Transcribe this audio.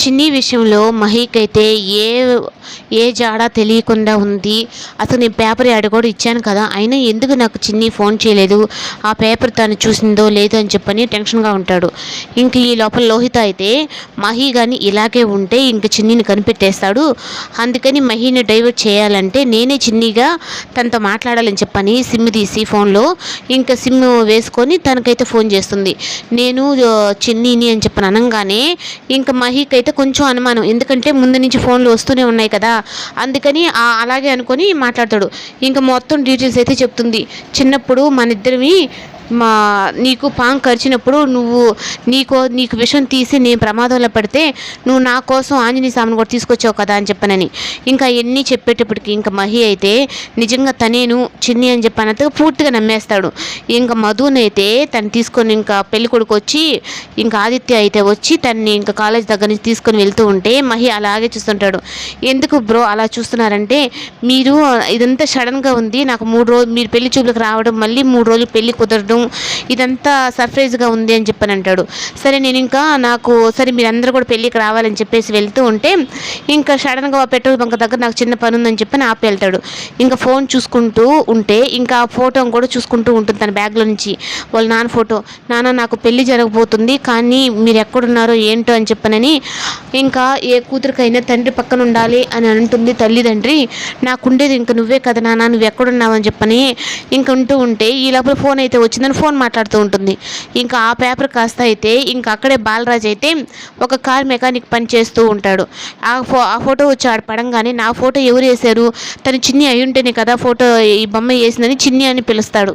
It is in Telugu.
చిన్ని విషయంలో మహీక్ అయితే ఏ ఏ జాడా తెలియకుండా ఉంది. అసలు నేను పేపర్ యాడ్ కూడా ఇచ్చాను కదా. అయినా ఎందుకు నాకు చిన్ని ఫోన్ చేయలేదు? ఆ పేపర్ తను చూసిందో లేదో అని చెప్పని టెన్షన్గా ఉంటాడు. ఇంక ఈ లోపల లోహిత అయితే మహి కానీ ఇలాగే ఉంటే ఇంక చిన్నిని కనిపెట్టేస్తాడు. అందుకని మహిని డైవర్ట్ చేయాలంటే నేనే చిన్నిగా తనతో మాట్లాడాలని చెప్పని సిమ్ తీసి ఫోన్లో ఇంకా సిమ్ వేసుకొని తనకైతే ఫోన్ చేస్తుంది. నేను చిన్నీని అని చెప్పని అనగానే ఇంకా మహిక్ అయితే కొంచెం అనుమానం. ఎందుకంటే ముందు నుంచి ఫోన్లు వస్తూనే ఉన్నాయి కదా. అందుకని అలాగే అనుకొని మాట్లాడతాడు. ఇంకా మొత్తం డీటెయిల్స్ అయితే చెప్తుంది. చిన్నప్పుడు మన ఇద్దరివి మా నీకు పాము కరిచినప్పుడు నువ్వు నీకో నీకు విషం తీసి నేను ప్రమాదంలో పడితే నువ్వు నా కోసం ఆంజనేయ స్వామిని కూడా తీసుకొచ్చావు కదా అని చెప్పనని. ఇంకా ఎన్ని చెప్పేటప్పటికి ఇంకా మహి అయితే నిజంగా తనేను చిన్ని అని చెప్పినంతగా పూర్తిగా నమ్మేస్తాడు. ఇంకా మధునైతే తను తీసుకొని ఇంకా పెళ్ళి కొడుకు వచ్చి ఇంకా ఆదిత్య అయితే వచ్చి తన్ని ఇంకా కాలేజ్ దగ్గర నుంచి తీసుకొని వెళ్తూ ఉంటే మహి అలాగే చూస్తుంటాడు. ఎందుకు బ్రో అలా చూస్తున్నారంటే మీరు ఇదంతా సడన్గా ఉంది నాకు మూడు రోజులు మీరు పెళ్ళి చూపులకు రావడం మళ్ళీ మూడు రోజులు పెళ్ళి కుదరడం ఇదంతా సర్ప్రైజ్గా ఉంది అని చెప్పని అంటాడు. సరే నేను ఇంకా నాకు సరే మీరందరూ కూడా పెళ్ళికి రావాలని చెప్పేసి వెళ్తూ ఉంటే ఇంకా సడన్గా ఆ పెట్రోల్ బంక్ దగ్గర నాకు చిన్న పని ఉందని చెప్పని ఆపి వెళ్తాడు. ఇంకా ఫోన్ చూసుకుంటూ ఉంటే ఇంకా ఆ ఫోటో కూడా చూసుకుంటూ ఉంటుంది తన బ్యాగ్లో నుంచి. వాళ్ళ నాన్న ఫోటో నాన్న నాకు పెళ్ళి జరగబోతుంది కానీ మీరు ఎక్కడున్నారో ఏంటో అని చెప్పనని ఇంకా ఏ కూతురికైనా తండ్రి పక్కన ఉండాలి అని అంటుంది తల్లిదండ్రి. నాకుండేది ఇంకా నువ్వే కదా నాన్న నువ్వు ఎక్కడున్నావు అని చెప్పని ఇంక ఉంటూ ఉంటే ఈ లోపల ఫోన్ అయితే వచ్చిందని ఫోన్ మాట్లాడుతూ ఉంటుంది. ఇంకా ఆ పేపర్ కాస్త అయితే ఇంకా అక్కడే బాలరాజ్ అయితే ఒక కార్ మెకానిక్ పని చేస్తూ ఉంటాడు. ఆ ఫో ఆ ఫోటో వచ్చి ఆడ పడంగానే నా ఫోటో ఎవరు వేశారు? తను చిన్ని అయి ఉంటేనే కదా ఫోటో ఈ బొమ్మ వేసిందని చిన్ని అని పిలుస్తాడు.